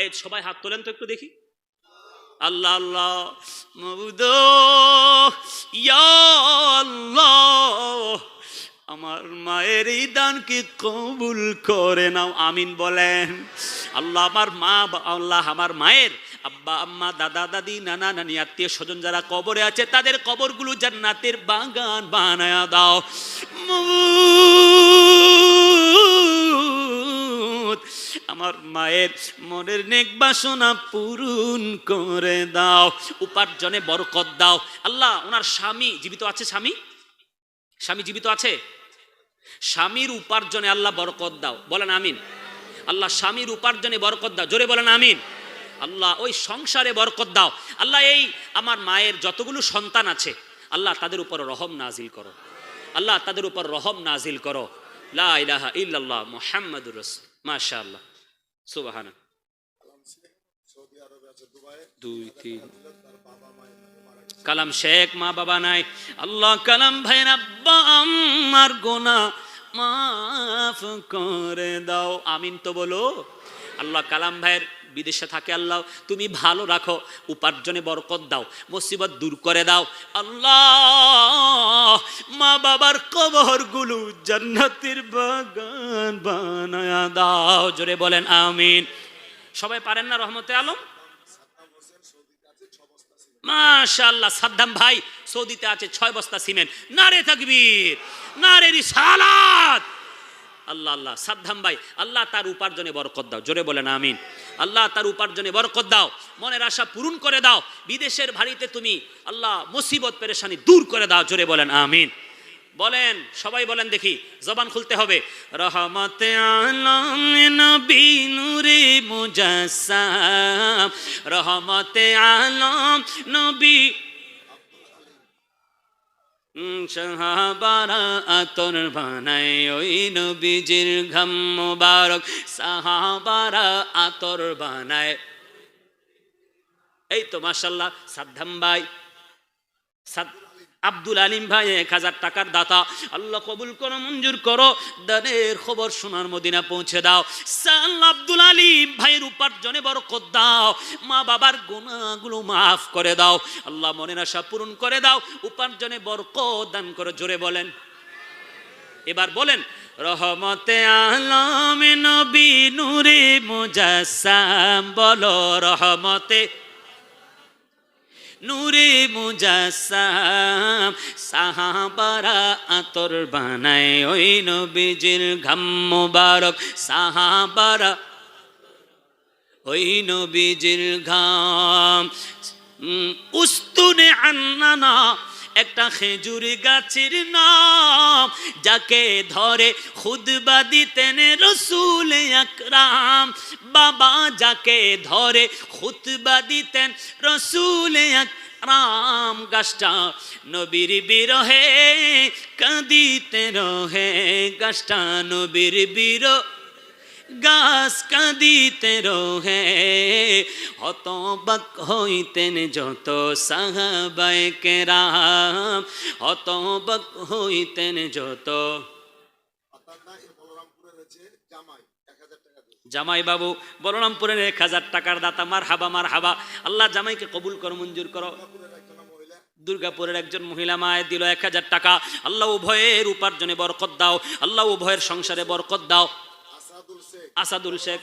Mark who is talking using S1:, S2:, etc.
S1: এই সবাই হাত তোলেন তো একটু দেখি। আল্লাহ আল্লাহ আমার মায়ের এই দানকে কবুল করে নাও, আমিন বলেন। আল্লাহ আমার মা, আল্লাহ আমার মায়ের আব্বা, আম্মা, দাদা, দাদি, নানা, নানি, আত্মীয় স্বজন যারা কবরে আছে, তাদের কবরগুলো জান্নাতের বাগান বানায়া দাও। মবুদ আমার মায়ের মনের নেক বাসনা পূরণ করে দাও, উপার্জনে বরকত দাও। আল্লাহ, ওনার স্বামী জীবিত আছে, স্বামী? স্বামী জীবিত আছে? স্বামীর উপার্জনে আল্লাহ বরকত দাও। বলেন আমিন। আল্লাহ, স্বামীর উপার্জনে বরকত দাও। জোরে বলেন আমিন। আল্লাহ, ওই সংসারে বরকত দাও। আল্লাহ, এই আমার মায়ের যতগুলো সন্তান আছে, আল্লাহ, তাদের উপর রহম নাজিল করো। আল্লাহ, তাদের উপর রহম নাজিল করো। লা ইলাহা ইল্লাল্লাহ, মুহাম্মাদুর রাসূল, মাশাআল্লাহ। সুবহানা। কালাম শেখ, মা বাবা নাই। আল্লাহ কালাম আব্বা, আমার গোনা মাফ করে দাও। আমিন তো বলো। আল্লাহ কালাম ভাইয়ের বিদেশে থাকে আল্লাহ। তুমি ভালো রাখো, উপার্জনে বরকত দাও, মুসিবত দূর করে দাও। আল্লাহ কবরগুলো জান্নাতের বাগান বানায়া দাও, জোরে বলেন আমিন। সবাই পারেন না রহমতে আলম? মাশাআল্লাহ, সাদ্দাম ভাই, সৌদিতে আছে ছয় বস্তা সিমেন্ট। নারে তাকবীর, নারে রিসালাত। আল্লাহ আল্লাহ, সাদ্দাম ভাই, আল্লাহ তার উপার্জনে বরকত দাও, জোরে বলেন আমিন। আল্লাহ তার উপার্জনে বরকত দাও, মনের আশা পূরণ করে দাও, বিদেশের ভাড়িতে তুমি আল্লাহ মুসিবত, পেরেশানি দূর করে দাও, জোরে বলেন আমিন। বলেন, সবাই বলেন দেখি, জবান খুলতে হবে। রহমতে আলম নবী নূরে রহমতে আলম নবী সাহাবারা আতর বানায় ওই নবীজির ঘাম মুবারক। সাহাবারা আতর বানায়। এই তো মাশাল্লাহ, সাদ্দাম ভাই, সাদ- আব্দুল আলিম ভাই, এক হাজার টাকার দাতা। আল্লাহ কবুল করো, মঞ্জুর করো। দানের খবর সোনার মদিনা পৌঁছে দাও। সাল আব্দুল আলিম ভাইয়ের উপার্জনে বরকত দাও। মা বাবার গুণাগুলো মাফ করে দাও। আল্লাহ মনের আশা পূরণ করে দাও। উপার্জনে বরকত দান করে, জোরে বলেন। এবার বলেন, রহমতে আলম নবী নূরে মুজাসসাম, বলো রহমতে নূরে মুজাসসাম সাহাবারা আতর বানায় ওই নবীজির ঘাম মুবারক। সাহাবারা ওই নবীজির ঘাম। উস্তুনে আন্নানা, একটা খেজুরি গাছের নাম, যাকে ধরে খুদবা দিতেন রসুল আকরাম বাবা যাকে ধরে খুতবা দিতেন রসুল আকরাম। গাছটা নবীর বিরহে কাঁদিতে রহে। গাছটা নবীর বিরহ, গাছ কাঁদিতে রহে। হতবাক হইতেন যত সাহাবায় কেরাম। হতবাক হইতেন যত
S2: জামাই এক হাজার টাকা দিয়ে
S1: জামাই বাবু বলরামপুরের এক হাজার টাকার দাতা মার হাবা মার হাবা আল্লাহ জামাইকে কবুল করো মঞ্জুর করো। দুর্গাপুরের একজন মহিলা মায়ের দিল এক হাজার টাকা। আল্লাহ উভয়ের উপার্জনে বরকত দাও। আল্লাহ উভয়ের সংসারে বরকত দাও।
S2: আসাদুল শেখ।
S1: আসাদুল শেখ।